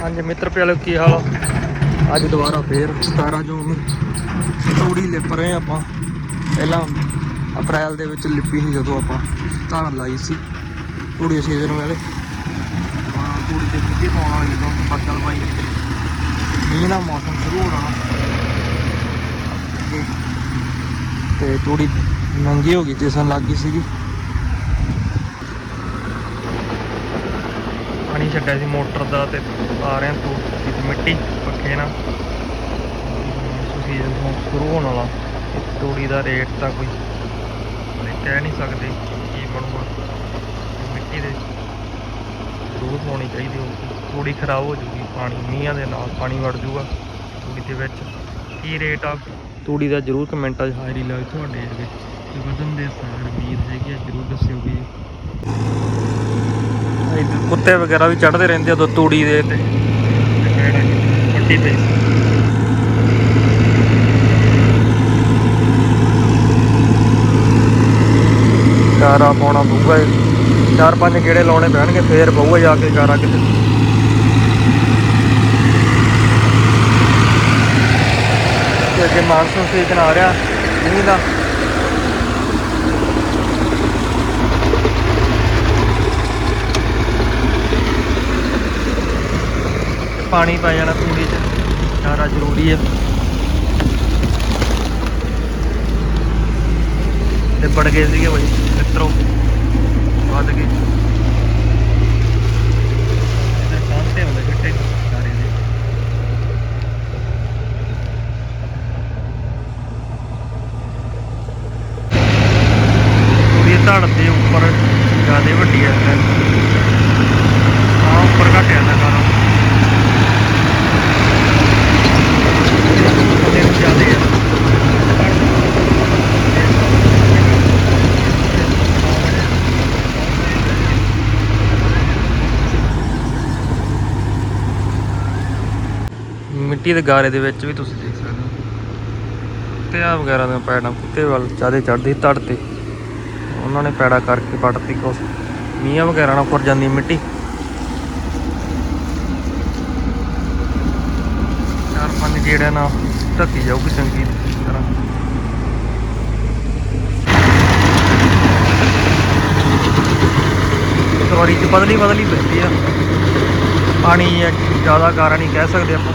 ਹਾਂਜੀ, ਮਿੱਤਰ ਪਿਆਲੋ ਕੀ ਹਾਲ ਆ? ਅੱਜ ਦੁਬਾਰਾ ਫੇਰ 17 ਜੂਨ ਨੂੰ ਤੂੜੀ ਲਿਪ ਰਹੇ ਆਪਾਂ। ਪਹਿਲਾਂ ਅਪ੍ਰੈਲ ਦੇ ਵਿੱਚ ਲਿਪੀ ਸੀ ਜਦੋਂ ਆਪਾਂ ਧਾਨ ਲਾਈ ਸੀ, ਤੂੜੀ ਸੀਜ਼ਨ ਵੇਲੇ। ਹਾਂ, ਤੂੜੀ ਤੇ ਮਿੱਟੀ ਪਾਉਣ ਵਾਲੀ ਜਦੋਂ ਬੱਦਲ ਪਾਈ ਮੀਂਹ ਦਾ ਮੌਸਮ ਸ਼ੁਰੂ ਹੋ ਜਾਣਾ ਤੇ ਤੂੜੀ ਨੰਗੀ ਹੋ ਗਈ ਦਿਸਣ ਲੱਗ ਗਈ ਸੀਗੀ ਪਾਣੀ ਛੱਡਿਆ ਸੀ ਮੋਟਰ ਦਾ ਤੇ ਆ ਰਹੇ ਤੋਂ ਮਿੱਟੀ ਪੱਕੇ ਨਾ ਸੀਜ਼ਨ ਹੁਣ ਸ਼ੁਰੂ ਹੋਣ ਵਾਲਾ। ਤੂੜੀ ਦਾ ਰੇਟ ਤਾਂ ਕੋਈ ਕਹਿ ਨਹੀਂ ਸਕਦੇ ਕੀ ਬਣੂਗਾ। ਮਿੱਟੀ ਦੇ ਜ਼ਰੂਰ ਹੋਣੀ ਚਾਹੀਦੀ ਹੋਊਗੀ। ਤੂੜੀ ਖਰਾਬ ਹੋ ਜੂਗੀ, ਪਾਣੀ ਮੀਂਹਾਂ ਦੇ ਨਾਲ ਪਾਣੀ ਵੜ ਜੂਗਾ ਤੂੜੀ ਦੇ ਵਿੱਚ। ਕੀ ਰੇਟ ਆ? ਤੂੜੀ ਦਾ ਜ਼ਰੂਰ ਕਮੈਂਟਾਂ 'ਚ ਹਾਜ਼ਰੀ ਲਾਓ ਤੁਹਾਡੇ ਇਹਦੇ ਤੇ ਵਧਣ ਦੇ ਸਾਰ ਉਮੀਦ ਹੈਗੀ ਆ, ਜ਼ਰੂਰ ਦੱਸਿਓ ਵੀ। ਕੁੱਤੇ ਵਗੈਰਾ ਵੀ ਚੜਦੇ ਰਹਿੰਦੇ ਆ ਉਦੋਂ ਤੂੜੀ ਦੇ ਤੇ। ਵੱਡੀ ਪਈ ਗਾਰਾ ਪਾਉਣਾ ਪਊਗਾ। ਚਾਰ ਪੰਜ ਗੇੜੇ ਲਾਉਣੇ ਪੈਣਗੇ ਫੇਰ ਪਊਗਾ ਜਾ ਕੇ ਗਾਰਾ ਕਿਤੇ। ਤੇ ਅੱਗੇ ਮਾਨਸੂਨ ਸੀਜ਼ਨ ਆ ਰਿਹਾ ਮੀਂਹ ਦਾ। ਪਾਣੀ ਪੈ ਜਾਣਾ ਤੂੜੀ 'ਚ। ਸਾਰਾ ਜ਼ਰੂਰੀ ਹੈ ਤੇ ਵੜ ਗਏ ਸੀਗੇ ਬਾਈ, ਮਿੱਤਰੋ। ਵੱਧ ਗਏ। ਇਹਦੇ ਸਾਹਮਣੇ ਹੁੰਦੇ ਗੱਟੇ। ਸਾਰੇ ਦੇ। ਤੂੜੀ ਧੜ ਦੇ ਉੱਪਰ, ਜ਼ਿਆਦਾ ਵੱਡੀ ਹੈ ਆ ਉੱਪਰ ਘੱਟ ਜਾਂਦਾ ਸਾਰਾ ਉਹਦੇ ਵਿੱਚ ਜ਼ਿਆਦੇ ਆ ਮਿੱਟੀ ਦੇ ਗਾਰੇ ਦੇ ਵਿੱਚ ਵੀ ਤੁਸੀਂ ਦੇਖ ਸਕਦੇ ਹੋ। ਤੇ ਆ ਵਗੈਰਾ ਦੇ ਪੈੜਾਂ ਕੁੱਤੇ ਵੱਲ ਜ਼ਿਆਦਾ ਚੜਦੀ ਧੜ ਤੇ ਉਹਨਾਂ ਨੇ ਪੈੜਾ ਕਰਕੇ ਪੱਟਤੀ ਕੁਛ। ਮੀਆਂ ਵਗੈਰਾ ਨਾਲ ਫੁਰ ਜਾਂਦੀ ਮਿੱਟੀ। ਚਾਰ ਪੰਜ ਗੇੜਿਆਂ ਨਾਲ ਧੱਕੀ ਜਾਊਗੀ ਚੰਗੀ ਤਰ੍ਹਾਂ। ਸਵਾਰੀ ਚ ਬਦਲੀ ਬਦਲੀ ਪੈਂਦੀ ਆ। ਪਾਣੀ ਹੈ ਜ਼ਿਆਦਾ ਗਾਰਾ ਨਹੀਂ ਕਹਿ ਸਕਦੇ ਆਪਾਂ।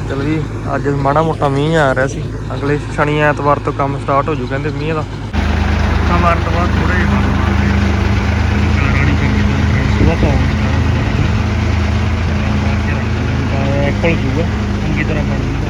ਚਲ ਵੀ ਅੱਜ ਮਾੜਾ ਮੋਟਾ ਮੀਂਹ ਆ ਰਿਹਾ ਸੀ। ਅਗਲੇ ਸ਼ਨੀ ਐਤਵਾਰ ਤੋਂ ਕੰਮ ਸਟਾਰਟ ਹੋ ਜੂ ਕਹਿੰਦੇ ਮੀਂਹ ਦਾ। ਸਮਾਰ ਤੋਂ ਬਾਅਦ ਥੋੜੇ ਜਿਹਾ ਸੁਬਹ ਪਾਉਂਗੇ ਐਪਲ ਜੂਗਾ ਚੰਗੀ ਤਰ੍ਹਾਂ ਬਣ